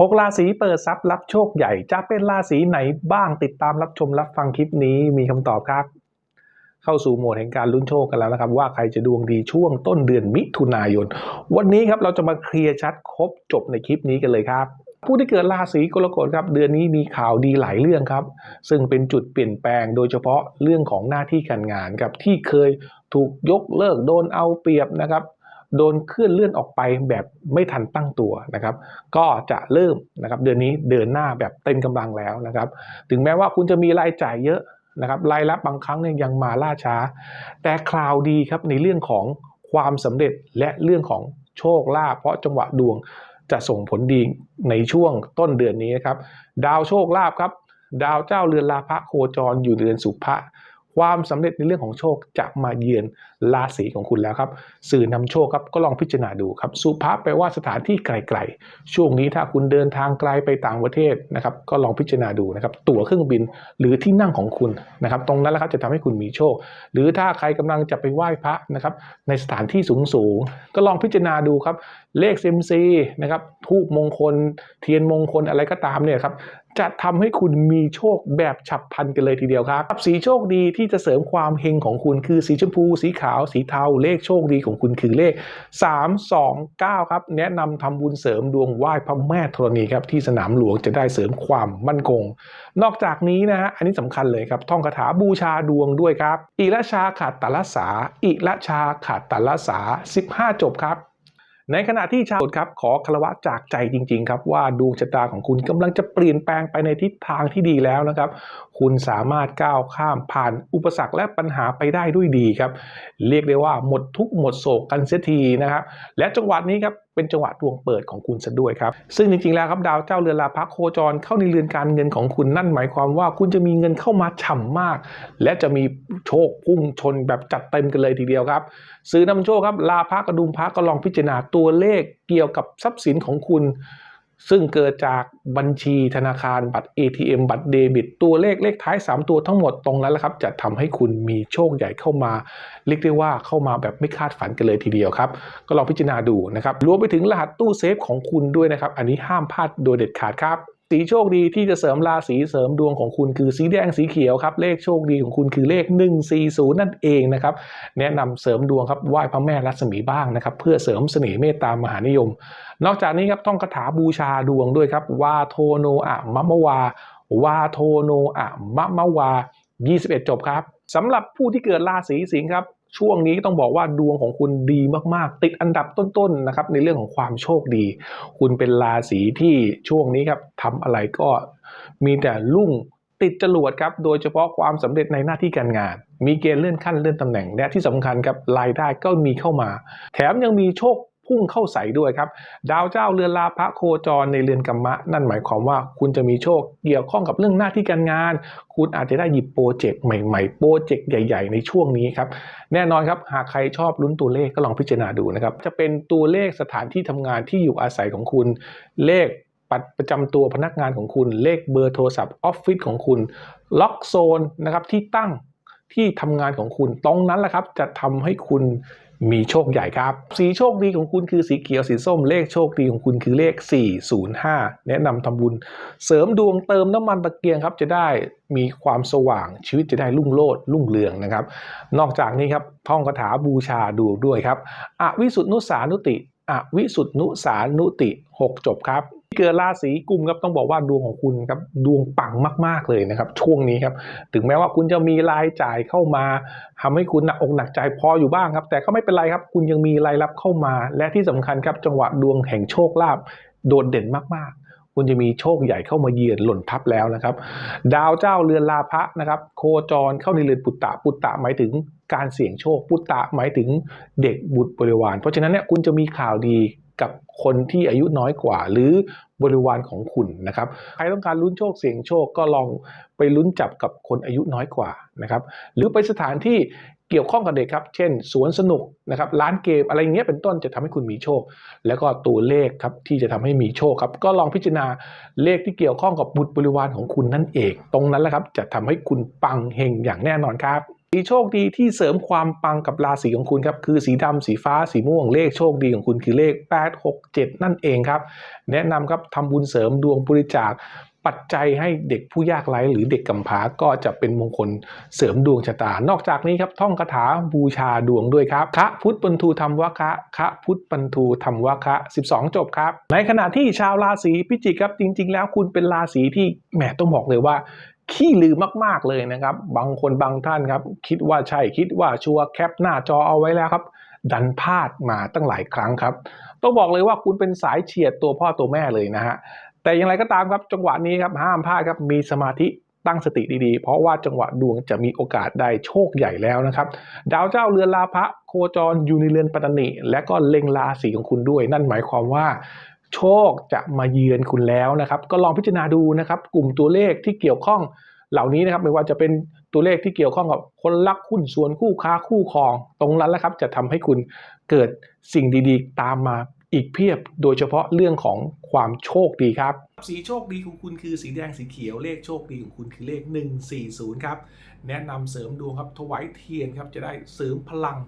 หกราศีเปิดทรัพย์รับโชคใหญ่ จะเป็นราศีไหนบ้างติดตามรับชมรับฟังคลิปนี้มีคำตอบครับ เข้าสู่โหมดแห่งการลุ้นโชคกันแล้วนะครับ ว่าใครจะดวงดีช่วงต้นเดือนมิถุนายน วันนี้ครับเราจะมาเคลียร์ชัดครบจบในคลิปนี้กันเลยครับผู้ที่เกิดราศีกรกฎครับเดือนนี้มีข่าวดีหลายเรื่องครับ ซึ่งเป็นจุดเปลี่ยนแปลงโดยเฉพาะเรื่องของหน้าที่การงานครับที่เคยถูกยกเลิกโดนเอาเปรียบนะครับ โดนเคลื่อนเลื่อนออกไปแบบไม่ทันตั้งตัวนะครับ ก็จะเริ่มนะครับเดือนนี้เดินหน้าแบบเต็มกำลังแล้วนะครับ ถึงแม้ว่าคุณจะมีรายจ่ายเยอะนะครับรายรับบางครั้งเนี่ยยังมาล่าช้า แต่คราวดีครับในเรื่องของความสำเร็จและเรื่องของโชคลาภเพราะจังหวะดวงจะส่งผลดีในช่วงต้นเดือนนี้นะครับ ดาวโชคลาภครับ ดาวเจ้าเรือนลาภะโคจรอยู่เรือนสุภะ ความสำเร็จในเรื่องของโชคจะมาเยือนราศีของคุณแล้วครับ สื่อนำโชคครับก็ลองพิจารณาดูครับ สุภะแปลว่าสถานที่ไกลๆ ช่วงนี้ถ้าคุณเดินทางไกลไปต่างประเทศนะครับก็ลองพิจารณาดูนะครับ ตั๋วเครื่องบินหรือที่นั่งของคุณนะครับ ตรงนั้นแหละครับจะทำให้คุณมีโชค หรือถ้าใครกำลังจะไปไหว้พระนะครับ ในสถานที่สูงๆก็ลองพิจารณาดูครับเลขเซมซีนะครับทูบมงคล เทียนมงคลอะไรก็ตามเนี่ยครับ จะทำให้คุณมีโชคแบบฉับพลันกันเลยทีเดียวครับสีโชคดีที่จะเสริมความเฮงของคุณคือสีชมพู สีขาว สีเทาเลขโชคดีของคุณคือเลข 3 2 9 ครับ แนะนำทำบุญเสริมดวงไหว้พระแม่ธรณีครับที่สนามหลวงจะได้เสริมความมั่นคง นอกจากนี้นะฮะอันนี้สำคัญเลยครับท่องคาถาบูชาดวงด้วยครับอิละชาขาดตละสาอิละชาขาดตละสา 15 จบครับ ในขณะที่ชาวพุทธครับขอคารวะจากใจจริง ๆ ครับ ว่าดวงชะตาของคุณกำลังจะเปลี่ยนแปลงไปในทิศทางที่ดีแล้วนะครับคุณสามารถก้าวข้ามผ่านอุปสรรคและปัญหาไปได้ด้วยดีครับ เรียกได้ว่าหมดทุกหมดโศกกันเสียทีนะครับ และจังหวะนี้ครับเป็นจังหวะดวงเปิดของคุณซะด้วยครับ ซึ่งจริงๆแล้วครับดาวเจ้าเรือนลาภโคจรเข้าในเรือนการเงินของคุณนั่นหมายความว่าคุณจะมีเงินเข้ามาฉ่ำมาก และจะมีโชคพุ่งชนแบบจัดเต็มกันเลยทีเดียวครับ ซื้อนำโชคครับลาภกระดุมพระก็ลองพิจารณาตัวเลขเกี่ยวกับทรัพย์สินของคุณ ซึ่งเกิดจากบัญชีธนาคารบัตร ATM บัตรเดบิต ตัวเลขเลขท้าย 3 ตัวทั้งหมดตรงนั้นแหละครับจะทำให้คุณมีโชคใหญ่เข้ามา เรียกได้ว่าเข้ามาแบบไม่คาดฝันกันเลยทีเดียวครับ ก็ลองพิจารณาดูนะครับรวมไปถึงรหัสตู้เซฟของคุณด้วยนะครับ อันนี้ห้ามพลาดโดยเด็ดขาดครับ สีโชคดีที่จะเสริมราศีเสริมดวงของคุณคือสีแดงสีเขียวครับเลขโชคดีของคุณคือเลข 140 นั่นเองนะครับแนะนำเสริมดวงครับไหว้พระแม่รัศมีบ้างนะครับเพื่อเสริมเสน่ห์เมตตามหานิยม นอกจากนี้ครับท่องคาถาบูชาดวงด้วยครับวาโทโนอะมะมะวาวาโทโนอะมะมะวา 21 จบครับสำหรับผู้ที่เกิดราศีสิงห์ครับ ช่วงนี้ต้องบอกว่าดวงของคุณดีมากๆ ติดอันดับต้นๆนะครับในเรื่องของความโชคดี คุณเป็นราศีที่ช่วงนี้ครับทำอะไรก็มีแต่ลุ่งติดจรวดครับโดยเฉพาะความสำเร็จในหน้าที่การงาน มีเกณฑ์เลื่อนขั้นเลื่อนตำแหน่งและที่สำคัญครับรายได้ก็มีเข้ามา แถมยังมีโชค พุ่งเข้าใส่ด้วยครับ ดาวเจ้าเรือนลาภโคจรในเรือนกรรมะ นั่นหมายความว่าคุณจะมีโชคเกี่ยวข้องกับเรื่องหน้าที่การงาน คุณอาจจะได้หยิบโปรเจกต์ใหม่ๆ โปรเจกต์ใหญ่ ๆ ในช่วงนี้ครับ แน่นอนครับ หากใครชอบลุ้นตัวเลขก็ลองพิจารณาดูนะครับ จะเป็นตัวเลขสถานที่ทำงานที่อยู่อาศัยของคุณ เลขบัตรประจำตัวพนักงานของคุณ เลขเบอร์โทรศัพท์ออฟฟิศของคุณ ล็อกโซนนะครับที่ตั้งที่ทำงานของคุณ ตรงนั้นแหละครับ จะทำให้คุณ มีโชคใหญ่ครับ สีโชคดีของคุณคือสีเขียวสีส้มเลขโชคดีของคุณคือเลข 405 แนะนำทำบุญ เสริมดวงเติมน้ำมันตะเกียงครับจะได้มีความสว่างชีวิตจะได้รุ่งโรจน์รุ่งเรืองนะครับ นอกจากนี้ครับท่องคาถาบูชาดูด้วยครับอวิสุทนุสานุติอวิสุทนุสานุติ 6 จบครับ เกิดราศีกุมครับต้องบอกว่าดวงของคุณครับดวงปังมาก ๆเลยนะครับ ช่วงนี้ครับถึงแม้ว่าคุณจะมีรายจ่ายเข้ามาทำให้คุณหนักอกหนักใจพออยู่บ้างครับ แต่ก็ไม่เป็นไรครับ คุณยังมีรายรับเข้ามา และที่สำคัญครับจังหวะดวงแห่งโชคลาภโดดเด่นมากๆคุณจะมีโชคใหญ่เข้ามาเยือนหล่นทับแล้วนะครับ ดาวเจ้าเรือนลาภะนะครับ โคจรเข้าในเรือนปุตตะปุตตะหมายถึงการเสี่ยงโชค ปุตตะหมายถึงเด็กบุตรบริวาร เพราะฉะนั้นเนี่ยคุณจะมีข่าวดี กับคนที่อายุน้อยกว่า หรือบริวารของคุณนะครับใครต้องการลุ้นโชคเสี่ยงโชคก็ลองไปลุ้นจับกับคนอายุน้อยกว่านะครับหรือไปสถานที่เกี่ยวข้องกับเด็กครับ เช่น สวนสนุกนะครับร้านเกมอะไรเงี้ยเป็นต้นจะทำให้คุณมีโชค แล้วก็ตัวเลขครับที่จะทำให้มีโชคครับ ก็ลองพิจารณาเลขที่เกี่ยวข้องกับบุตรบริวารของคุณนั่นเอง ตรงนั้นแหละครับ จะทำให้คุณปังเฮงอย่างแน่นอนครับ สีโชคดีที่เสริมความปังกับราศีของคุณครับคือสีดำสีฟ้าสีม่วงเลขโชคดีของคุณคือเลข 8 6 7 นั่นเองครับ แนะนำครับทำบุญเสริมดวงบริจาคปัจจัยให้เด็กผู้ยากไร้หรือเด็กกำพร้าก็จะเป็นมงคลเสริมดวงชะตา นอกจากนี้ครับท่องคาถาบูชาดวงด้วยครับคะพุทธปันทูธรรมวะคะคะพุทธปันทูธรรมวะคะ 12 จบครับ ในขณะที่ชาวราศีพิจิกครับจริง ๆ แล้วคุณเป็นราศีที่แหมต้องบอกเลยว่า ขี้ลือมาก ๆ เลยนะครับ บางคนบางท่านครับ คิดว่าใช่คิดว่าชัวร์แคปหน้าจอเอาไว้แล้วครับ ดันพลาดมาตั้งหลายครั้งครับ ต้องบอกเลยว่าคุณเป็นสายเฉียดตัวพ่อตัวแม่เลยนะฮะแต่อย่างไรก็ตามครับจังหวะนี้ครับห้ามพลาดครับมีสมาธิตั้งสติดีๆ เพราะว่าจังหวะดวงจะมีโอกาสได้โชคใหญ่แล้วนะครับ ดาวเจ้าเรือนลาภะโคจรอยู่ในเรือนปัตตนิและก็เล็งราศีของคุณด้วย นั่นหมายความว่า โชคจะมาเยือนคุณแล้วนะครับ ก็ลองพิจารณาดูนะครับ กลุ่มตัวเลขที่เกี่ยวข้องเหล่านี้นะครับ ไม่ว่าจะเป็นตัวเลขที่เกี่ยวข้องกับคนรักหุ้นส่วนคู่ค้าคู่ครอง ตรงนั้นแหละครับ จะทำให้คุณเกิดสิ่งดีๆ ตามมาอีกเพียบโดยเฉพาะเรื่องของความโชคดีครับ สีโชคดีของคุณคือสีแดงสีเขียวเลขโชคดีของคุณคือเลข 140 ครับ แนะนำเสริมดวงครับถวายเทียนครับจะได้เสริมพลัง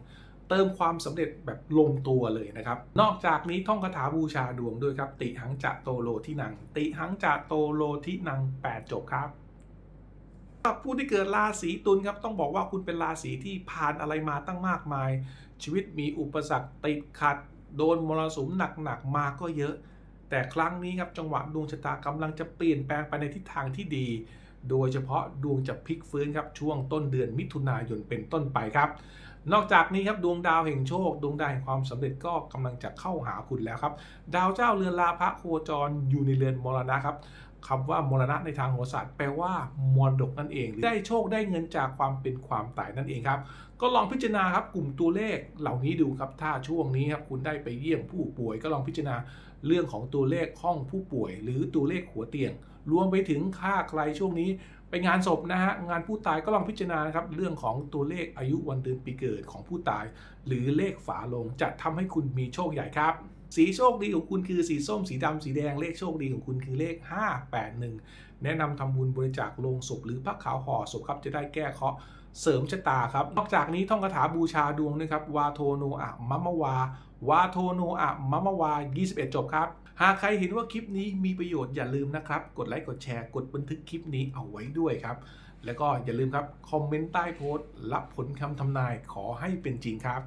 เติมความสำเร็จแบบลงตัวเลยนะครับ นอกจากนี้ท่องคาถาบูชาดวงด้วยครับ ติหังจะโตโลที่นัง ติหังจะโตโลที่นัง 8 จบครับสำหรับผู้ที่เกิดราศีตุลครับต้องบอกว่าคุณเป็นราศีที่ผ่านอะไรมาตั้งมากมาย ชีวิตมีอุปสรรคติดขัด โดนมรสุมหนักๆมาก็เยอะ แต่ครั้งนี้ครับจังหวะดวงชะตากำลังจะเปลี่ยนแปลงไปในทิศทางที่ดี โดยเฉพาะดวงจะพลิกฟื้นครับช่วงต้นเดือนมิถุนายนเป็นต้นไปครับ นอกจากนี้ครับดวงดาวแห่งโชค ดวงดาวแห่งความสำเร็จก็กำลังจะเข้าหาคุณแล้วครับ ดาวเจ้าเรือนลาภะโคจรอยู่ในเรือนมรณะครับคำว่ามรณะในทางโหราศาสตร์แปลว่ามรดกนั่นเอง ได้โชคได้เงินจากความเป็นความตายนั่นเองครับ ก็ลองพิจารณาครับกลุ่มตัวเลขเหล่านี้ดูครับ ถ้าช่วงนี้ครับคุณได้ไปเยี่ยมผู้ป่วย ก็ลองพิจารณาเรื่องของตัวเลขห้องผู้ป่วย หรือตัวเลขหัวเตียง รวมไปถึงค่าใครช่วงนี้ ไปงานศพนะฮะงานผู้ตายก็ลองพิจารณานะครับเรื่องของตัวเลขอายุวันเดือนปีเกิดของผู้ตาย หรือเลขฝาลงจะทำให้คุณมีโชคใหญ่ครับ สีโชคดีของคุณคือสีส้มสีดำสีแดงเลขโชคดีของคุณคือเลข 581 แนะนำทำบุญบริจาคลงศพหรือผ้าขาวห่อศพครับจะได้แก้เคราะห์ เสริมชะตาครับ นอกจากนี้ท่องคาถาบูชาดวงนะครับวาโทโนอะมะมะวาวาโทโนอะมะมะวา 21 จบครับ หากใครเห็นว่าคลิปนี้มีประโยชน์อย่าลืมนะครับ กดไลค์กดแชร์กดบันทึกคลิปนี้เอาไว้ด้วยครับ แล้วก็อย่าลืมครับ คอมเมนต์ใต้โพสต์รับผลคำทำนายขอให้เป็นจริงครับ